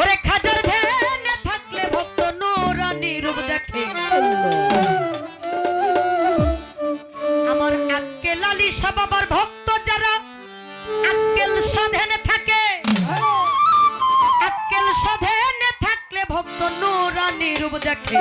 ওরে খাজার ধ্যানে থাকলে ভক্ত নুরানি রূপ দেখে। আমার আক্কেল আলী সবাবার ভক্ত যারা, আক্কেল সাধেনে থাকে। আক্কেল সাধেনে থাকলে ভক্ত নুরানি রূপ দেখে।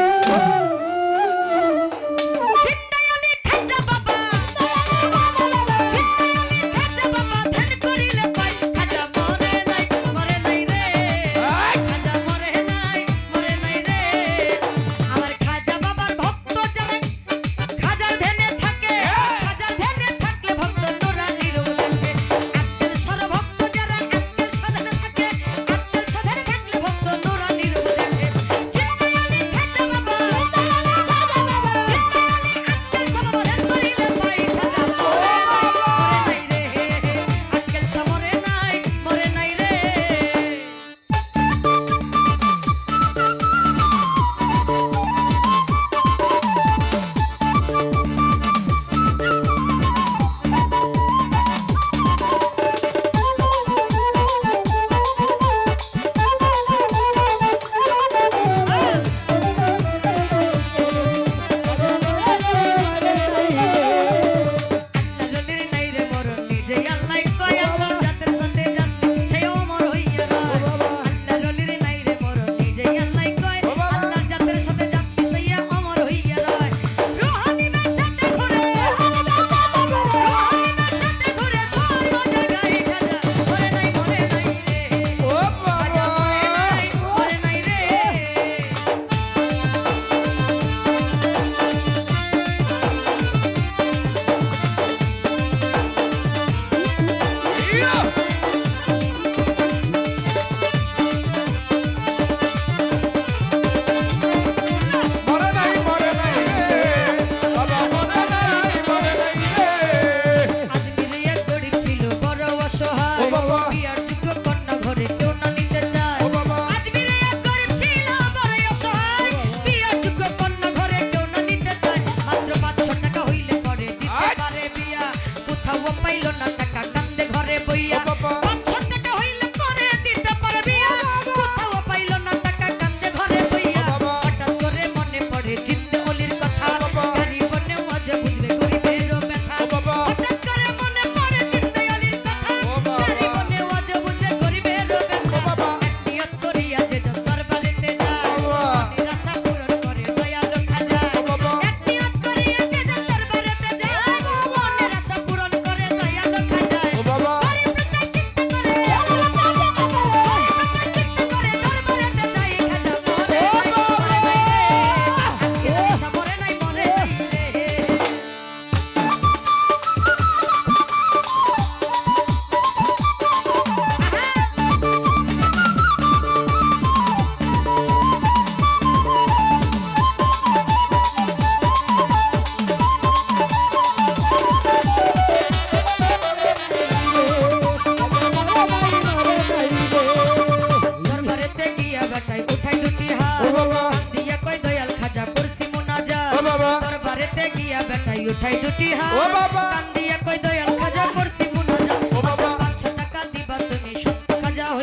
Agua, pailona,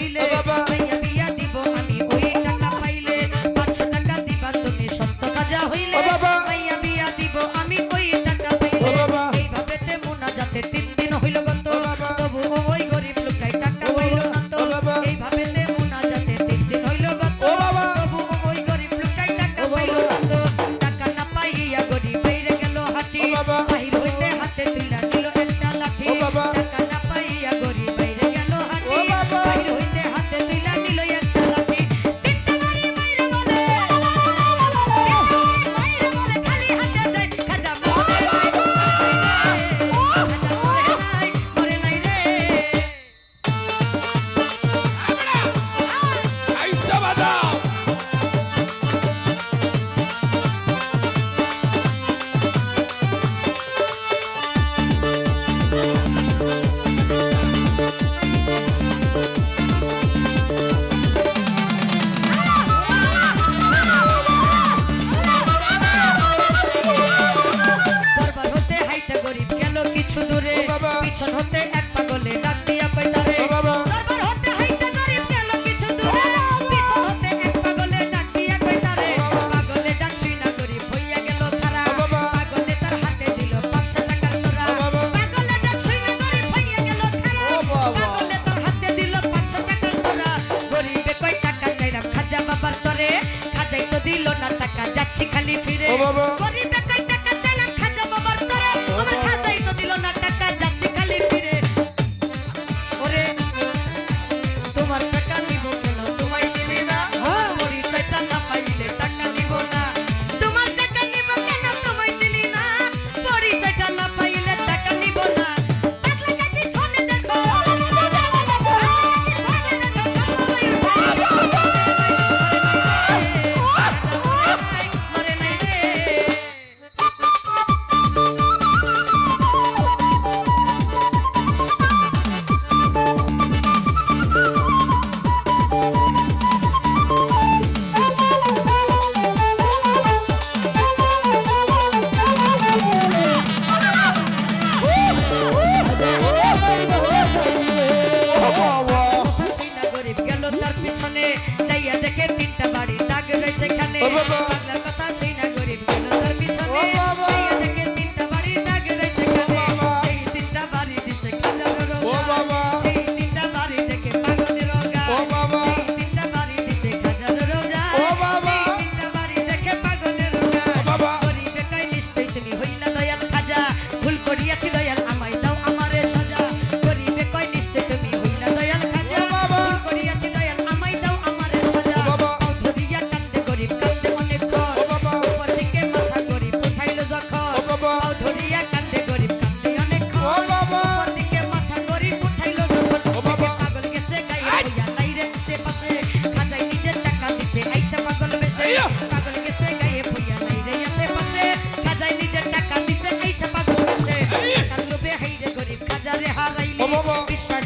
হইলে বাবা ও বাবা।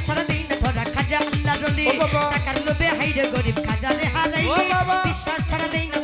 ছাড়া নেই না ধরা খাজা আল্লাহ রলি। টাকার লোভে হাইরে গরিব খাজা রে হারাই বিশ্বাস ছাড়া নেই না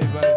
bye bye.